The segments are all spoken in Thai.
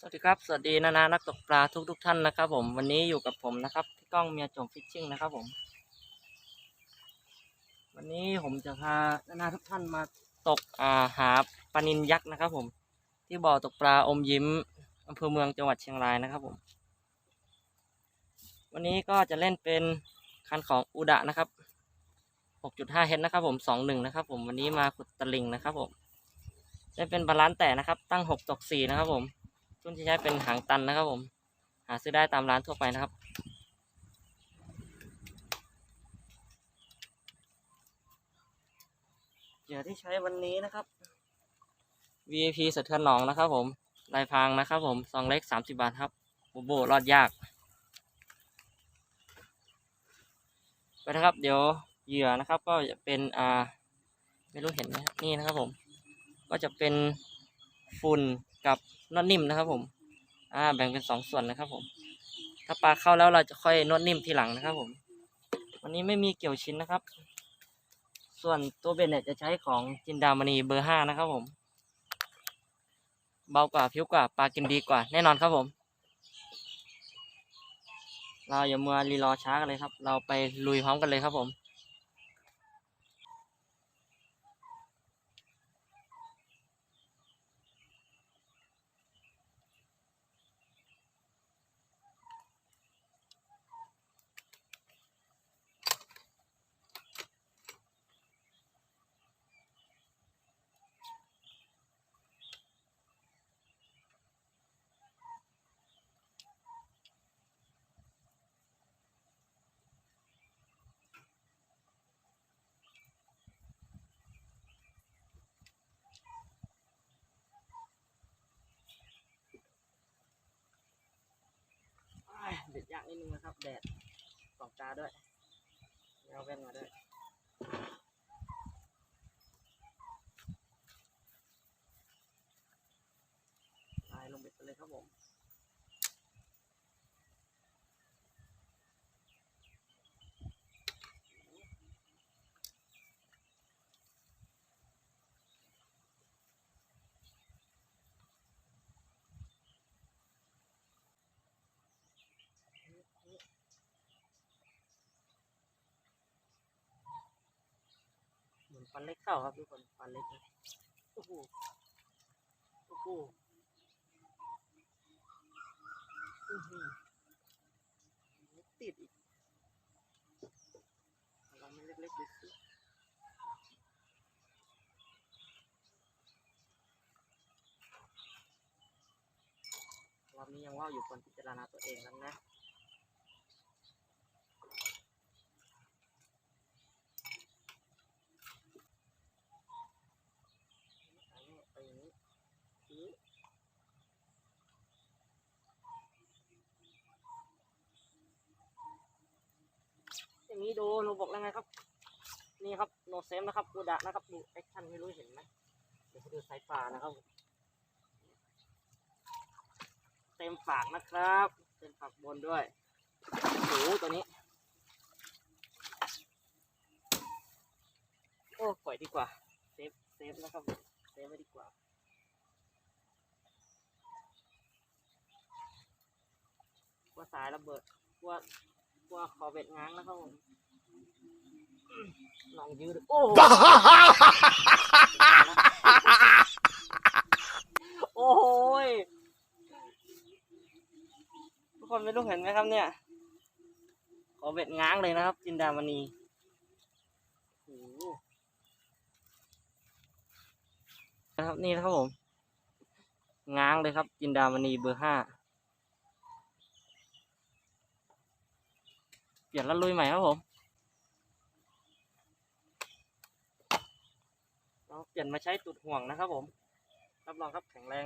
สวัสดีครับ สวัสดีนานานักตกปลาทุกทุกๆท่านนะครับผมวันนี้อยู่กับผมนะครับที่กล้องเมียจงฟิชชิ่งนะครับผม วันนี้ผมจะพานานาทุกท่านมาตกอ่าหาปลานินยักษ์นะครับ ผม ที่บ่อตกปลาอมยิ้มอำเภอเมืองจังหวัดเชียงรายนะครับผม วันนี้ก็จะเล่นเป็นคันของอุดะนะครับ 6.5 เฮดนะครับ ผม21นะครับ ผมวันนี้มาขุดตะลิงนะครับ ผมเล่นเป็นบาลานซ์แต่นะครับ ตั้ง6ตก4นะครับผม รุ่นที่ใช้เป็นหางตันนะครับผม หาซื้อได้ตามร้านทั่วไปนะครับ เหยื่อที่ใช้วันนี้นะครับ VIP สะเทือนหนองนะครับผมลายพรางนะครับผมซองเล็ก30บาทครับโบโบรอดยาก ไปนะครับ เดี๋ยวเหยื่อนะครับ ก็จะเป็นอ่าไม่รู้เห็นไหมนี่นะครับผม ก็จะเป็นฝุ่นกับ นวดนิ่มนะครับผมอ่าแบ่งเป็นสองส่วนนะครับผม ถ้าปลาเข้าแล้วเราจะค่อยนวดนิ่มทีหลังนะครับผม วันนี้ไม่มีเกี่ยวชิ้นนะครับ ส่วนตัวเบ็ดเนี่ยจะใช้ของจินดามณีเบอร์ห้านะครับผม เบากว่าผิวกว่าปลากินดีกว่า แน่นอนครับผม เราอย่ามัวรีรอช้ากันเลยครับ เราไปลุยพร้อมกันเลยครับผม นิดนึงนะครับ แดดสองตาด้วยเอาแว่นมาด้วยตายลงเบ็ดไปเลยครับผม เหมือน ฟันเล็กเข้าครับทุกคนฟันเล็กโอ้โหโอ้โหอื้อหือติดอีกเราไม่เล็กๆดูสิรอบนี้ยังว่าวอยู่คนพิจารณาตัวเองแล้วนะ อันนี้ไปอย่างนี้ซื้อ อย่างนี้ดูหนูบอกแล้วไงครับ นี่ครับโนเซมนะครับกูดะนะครับดูแอคชั่นไม่รู้เห็นไหมเดี๋ยวดูสายป่านะครับ เต็มปากนะครับ เต็มปากบนด้วยโอ้ตัวนี้ โอ้ปล่อยดีกว่า เซฟเซฟนะครับเซฟไว้ดีกว่ากลัวสายระเบิดกลัว กลัวขอเบ็ดง้างนะครับผมลองยืดโอ้โหโอ้โหยทุกคนไม่รู้เห็นไหมครับเนี่ย ขอเบ็ดง้างเลยนะครับ จินดามณีโอ้โหนะครับนี่นะครับผม ง้างเลยครับ จินดามณีเบอร์ห้า เปลี่ยนแล้วลุยใหม่ครับผมเราเปลี่ยนมาใช้ตุดห่วงนะครับผมรับรองครับแข็งแรง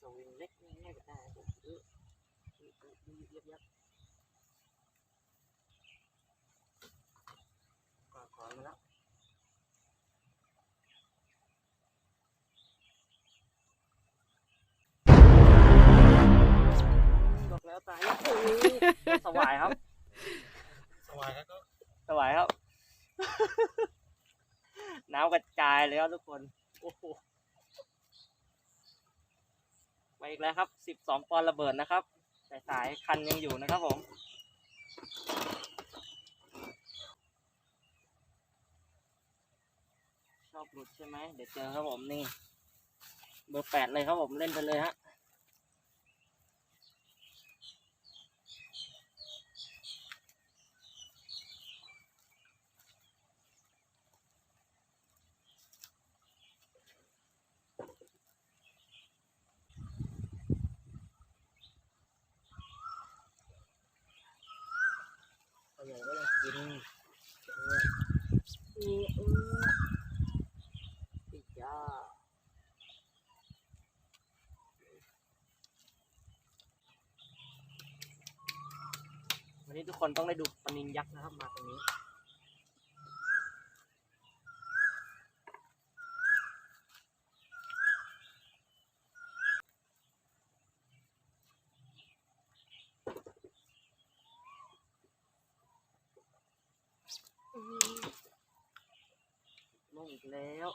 sầu lách ngay vào tai cũng cứ cứ yếp yếp còn còn แล้วตาแล้วสวายครับ สวายครับสวายครับ น้ำกระจายเลยครับทุกคน โอ้โห ไปอีกแล้วครับสิบสองปอนด์ระเบิดนะครับ สายสายคันยังอยู่นะครับผม ชอบหลุดใช่ไหม เดี๋ยวเจอครับผมนี่ เบอร์แปดเลยครับผมเล่นไปเลยฮะ ตัวใหญ่ก็ยังกินนี่อือปิดยาวันนี้ทุก คนต้องได้ดูปนินยักษ์นะครับมาตรงนี้ ลงอีกแล้ว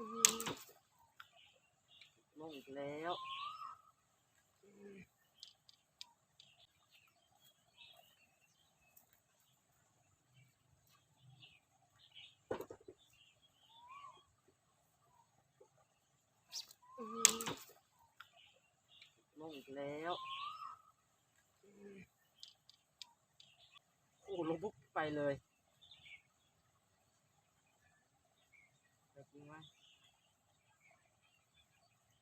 ลงอีกแล้วลงอีกแล้วโอ้ลงปุ๊บไปเลยไปจริงไหม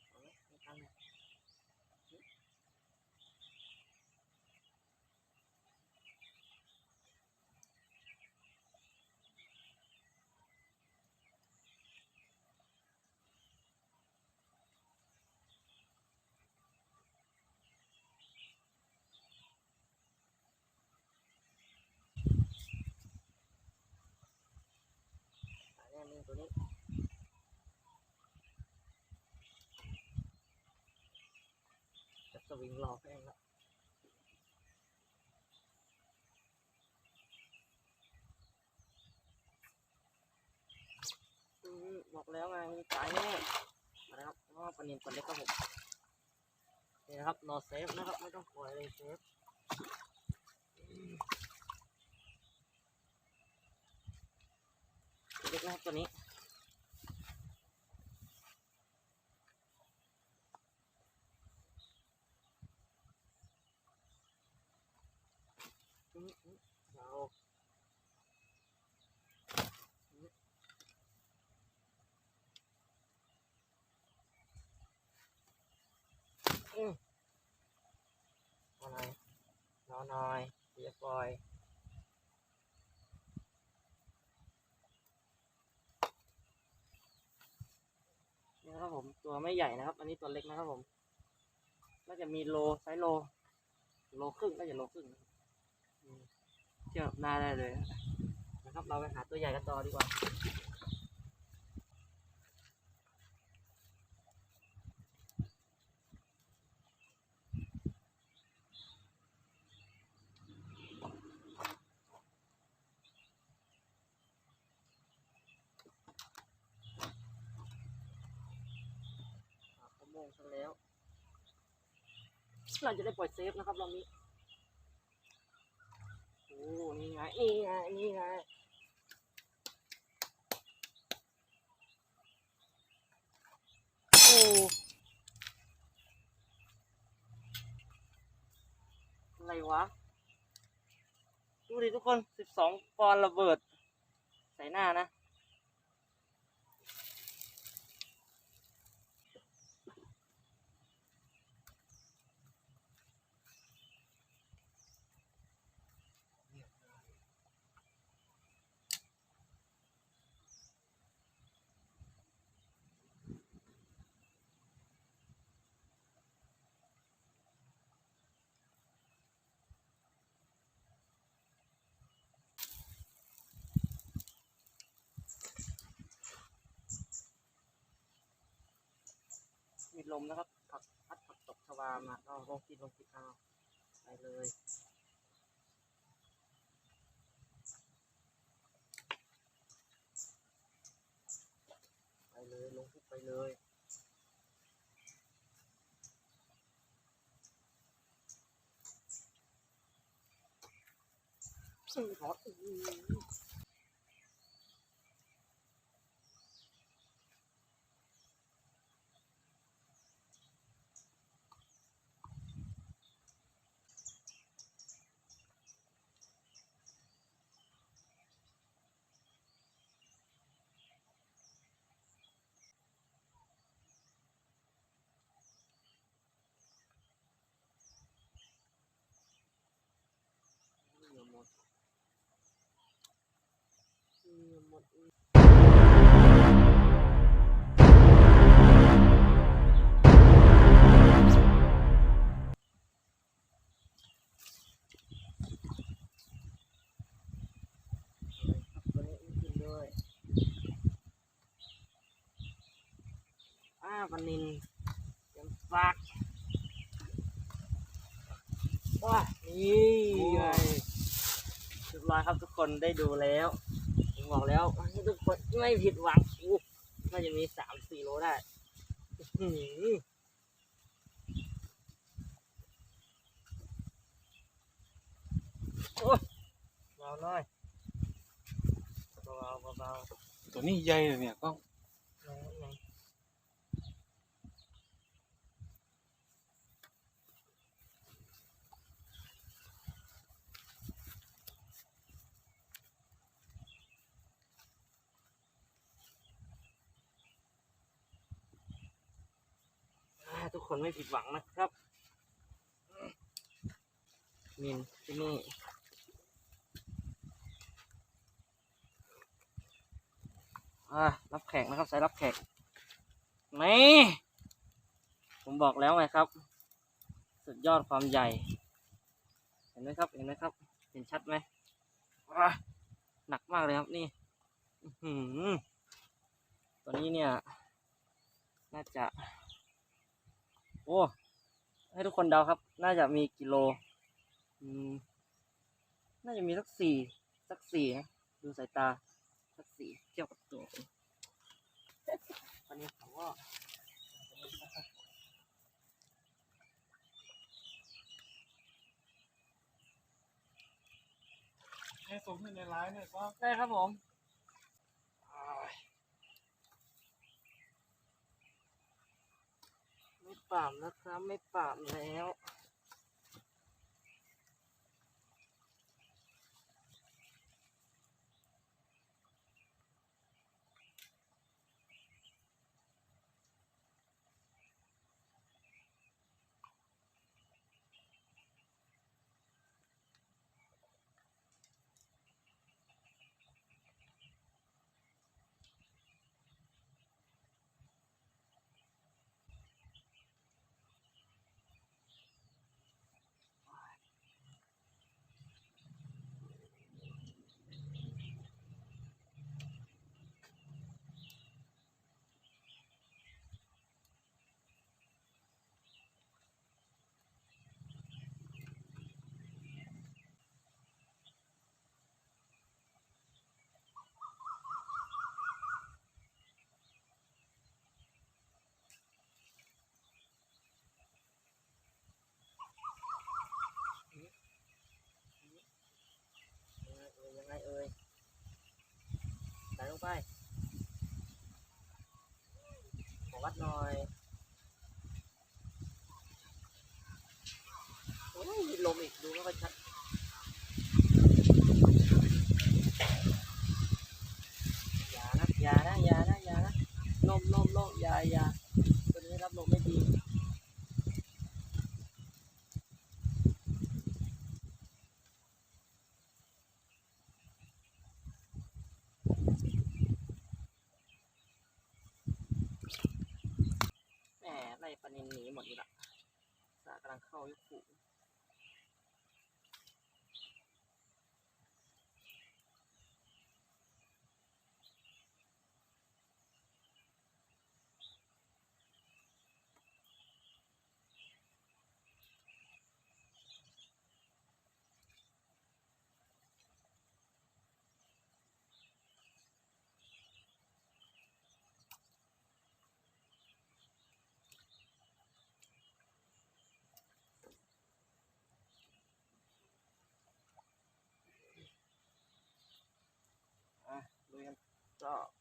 เอาละไม่ทันเลยสายแน่นิ่ง ตัวนี้จะสวิงรอแป้งล้วอืมบอกแล้วไงมีสายแน่มาแล้วครับเพราะว่าปนินตัวเล็กครับผมนี่นะครับ no safe นะครับ ไม่ต้องปล่อยเลยเซฟ เล็กนะครับตัวนี้อืมอืมเราอืมอืมรอหน่อยรอหน่อยเรียบร้อย นี่นะครับผม ตัวไม่ใหญ่นะครับ อันนี้ตัวเล็กนะครับผมน่าจะมีโลไซส์โล โลครึ่งน่าจะโลครึ่งเทียบหน้าได้เลยนะครับ เราไปหาตัวใหญ่กันต่อดีกว่า มูลซะแล้ว เราจะได้ปล่อยเซฟนะครับรอบนี้โอ้นี่ไง นี่ไง นี่ไงโอ้อะไรวะ ดูดิทุกคนสิบสองปอนระเบิด ใส่หน้านะ มีลมนะครับ ผักพัดผักตบชวามาเอาลงกินลงกินเอาไปเลยไปเลยลงทุกไปเลยซึ่งขออื้ หงื่อหมดครับตัวนี้ขึ้นด้วยอ้าปลานินเต็มปากว้านี่ไงเรียบร้อยครับทุกคนได้ดูแล้ว บอกแล้วทุกคนไม่ผิดหวังอู้น่าจะมีสามสี่โลได้อื้ออโอ้ยเบาหน่อยเบาเบาตัวนี้ใหญ่เลยเนี่ยกล้อง ไหนไหนอ่า ทุกคนไม่ผิดหวังนะครับ มินที่นี่รับแขกนะครับสายรับแขกนี่ผมบอกแล้วไงครับ สุดยอดความใหญ่ เห็นไหมครับ เห็นไหมครับ เห็นชัดไหมหนักมากเลยครับนี่อื้อหือตัวนี้เนี่ย น่าจะ โอ้ ให้ทุกคนเดาครับ น่าจะมีกิโล อืม น่าจะมีสักสี่ สักสี่นะ ดูสายตา สักสี่เทียบกับตัวผมตอนนี้ผมก็ให้สูงขึ้นในไลน์เนี่ยก็ได้ครับผมอ้ายไม่ ปราบนะครับไม่ปราบแล้ว ไปขอวัดหน่อยโอ้ยลมอีกดูไม่ค่อยชัดอย่านะอย่านะอย่านะอย่านะลมลมลมอย่าอย่าตัวนี้รับลมไม่ดี แหมไล่ปลานินหนีหมดนี่ละสากำลังเข้ายุคผู ลุยกั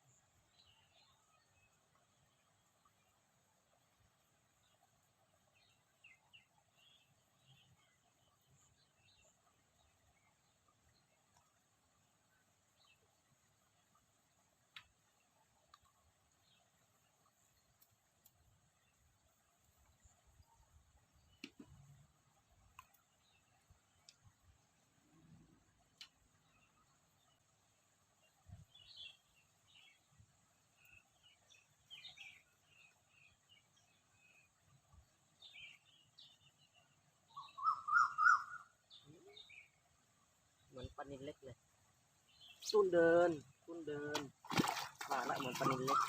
นินเล็กเลยตุ้นเดินตุ้นเดินมาละเหมือนปลานินเล็ก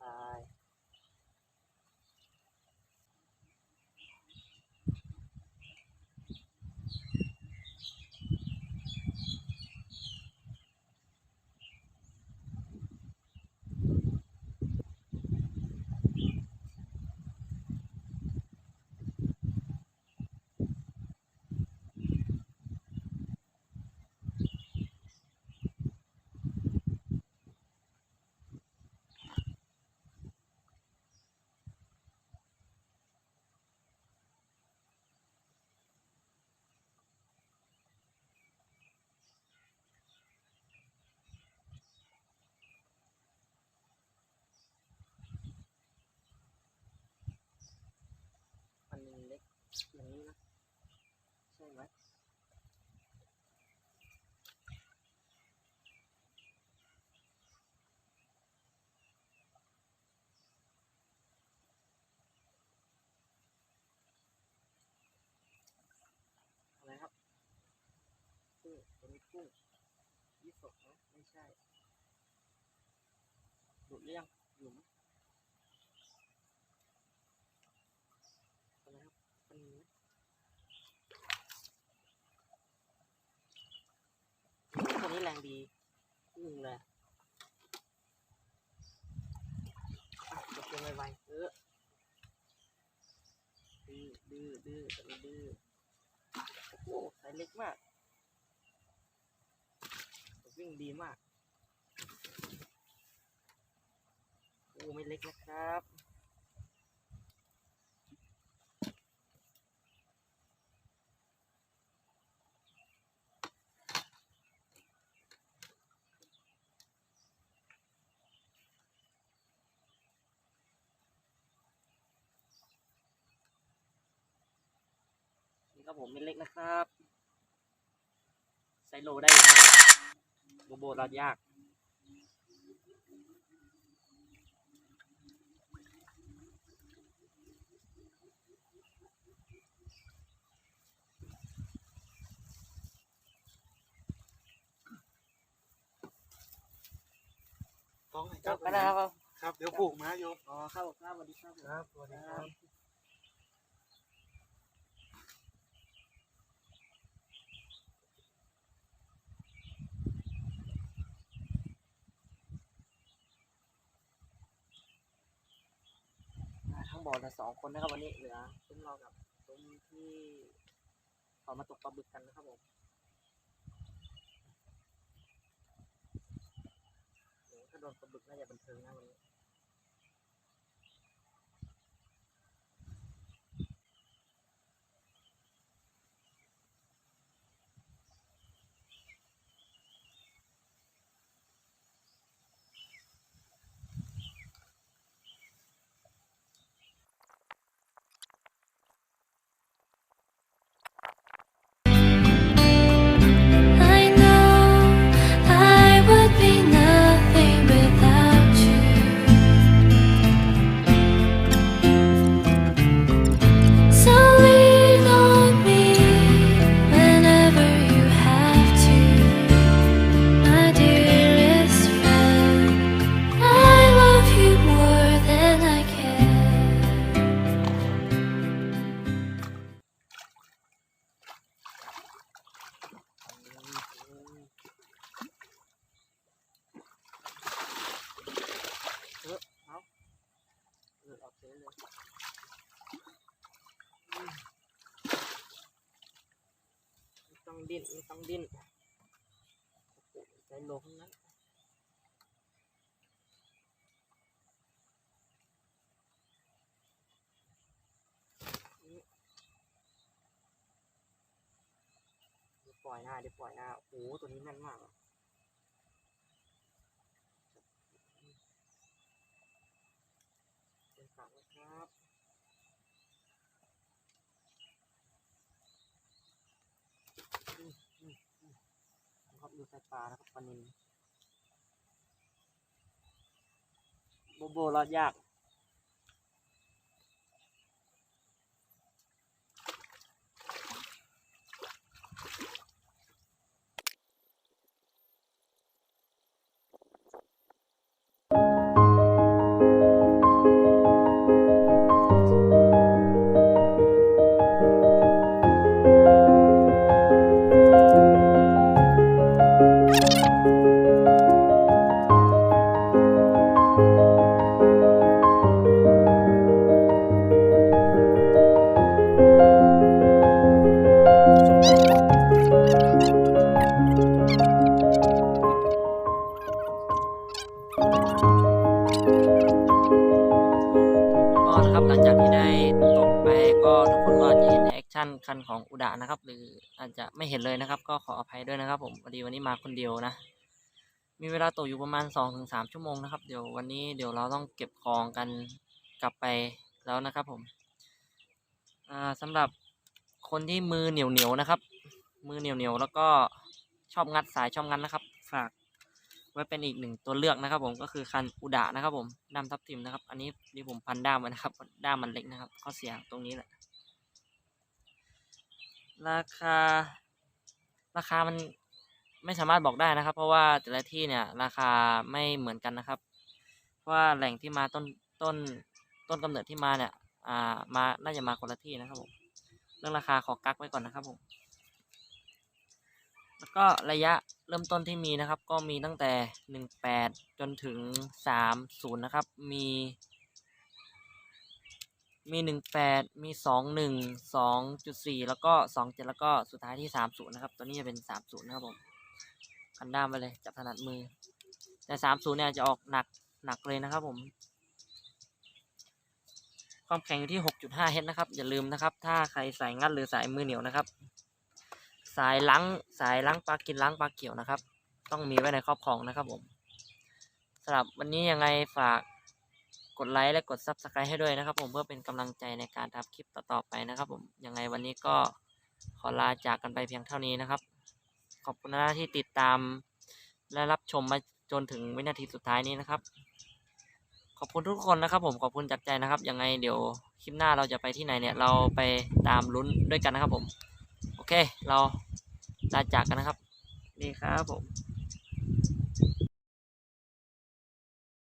ป ล่อยตายปลานินเล็กอย่างนี้นะใช่ไหมอะไรครับกุ้งตัวนี้กุ้งยี่สกนะไม่ใช่ดูดเรียงอยู่ไหมอะไรครับปลานินไหมตัวนี้แรงดีอึ้งเลยอะจะเป็นไวๆเออดื้อดื้อดื้อแต่ไม่ดื้อโอ้โหสายเล็ก มากวิ่งดีมากโอ้ไม่เล็กนะครับนี่ครับผมเป็นเล็กนะครับ ไซโลได้อยู่นะโบโบรัดยากกล้องไหนครับก็ได้ครับ ครับ เดี๋ยวผูกมาโยมอ๋อครับผมครับสวัสดีครับผมครับสวัสดีครับ อ่าทั้งบ่อแต่สองคนนะครับวันนี้เหลือซุ้มเรากับซุ้มที่เขามาตกปลาบึกกันนะครับผมถ้าโดนปลาบึกน่าจะบันเทิงนะวันนี้ดิ้น ปล่อยหน้าเดี๋ยวปล่อยหน้าโอ้โหตัวนี้แน่นมากเป็นปากนะครับครับดูสายตานะครับปลานินโบโบรอดยาก พอดีวันนี้มาคนเดียวนะ มีเวลาตกอยู่ประมาณ2อถึงสชั่วโมงนะครับ เดี๋ยววันนี้เดี๋ยวเราต้องเก็บของกันกลับไปแล้วนะครับผมอ่าสำหรับคนที่มือเหนียวเหนียวๆนะครับ มือเหนียวเหนียวๆแล้วก็ชอบงัดสายชอบงัดนะครับ ฝากไว้เป็นอีกหนึ่งตัวเลือกนะครับ ผมก็คือคันอุดะนะครับ ผมด้ามทับทิมนะครับ อันนี้นี่ผมพันด้ามไว้นะครับด้ามมันเล็กนะครับข้อเสียตรงนี้แหละราคา ราคามัน ไม่สามารถบอกได้นะครับ เพราะว่าแต่ละที่เนี่ยราคาไม่เหมือนกันนะครับ เพราะว่าแหล่งที่มาต้นต้นต้นกำเนิดที่มาเนี่ยอ่ามาน่าจะมาคนละที่นะครับผมเรื่องราคาขอกักไว้ก่อนนะครับผมแล้วก็ระยะเริ่มต้นที่มีนะครับ ก็มีตั้งแต่หนึ่งแปดจนถึงสามศูนย์นะครับ มีมีหนึ่งแปดมีสองหนึ่งสองจุดสี่แล้วก็สองเจ็ดแล้วก็สุดท้ายที่สามศูนย์นะครับ ตัวนี้จะเป็นสามศูนย์นะครับผมันด้ามไปเลย จับถนัดมือ แต่สามศูนย์เนี่ยจะออกหนักหนักเลยนะครับผม ความแข็งอยู่ที่หกจุดห้าเฮดนะครับ อย่าลืมนะครับ ถ้าใครสายงัดหรือสายมือเหนียวนะครับ สายล้างสายล้างปลากินล้างปลาเกี่ยวนะครับ ต้องมีไว้ในครอบครองนะครับผมสำหรับวันนี้ยังไงฝากกดไลค์และกด Subscribe ให้ด้วยนะครับ ผมเพื่อเป็นกำลังใจในการทำคลิปต่อๆไปนะครับ ผมยังไงวันนี้ก็ขอลาจากกันไปเพียงเท่านี้นะครับ ขอบคุณนะที่ติดตาม และรับชมมาจนถึงวินาทีสุดท้ายนี้นะครับ ขอบคุณทุกคนนะครับ ผมขอบคุณจากใจนะครับยังไงเดี๋ยวคลิปหน้าเราจะไปที่ไหนเนี่ยเราไปตามลุ้นด้วยกันนะครับผม โอเค เราลาจากกันนะครับดีครับผม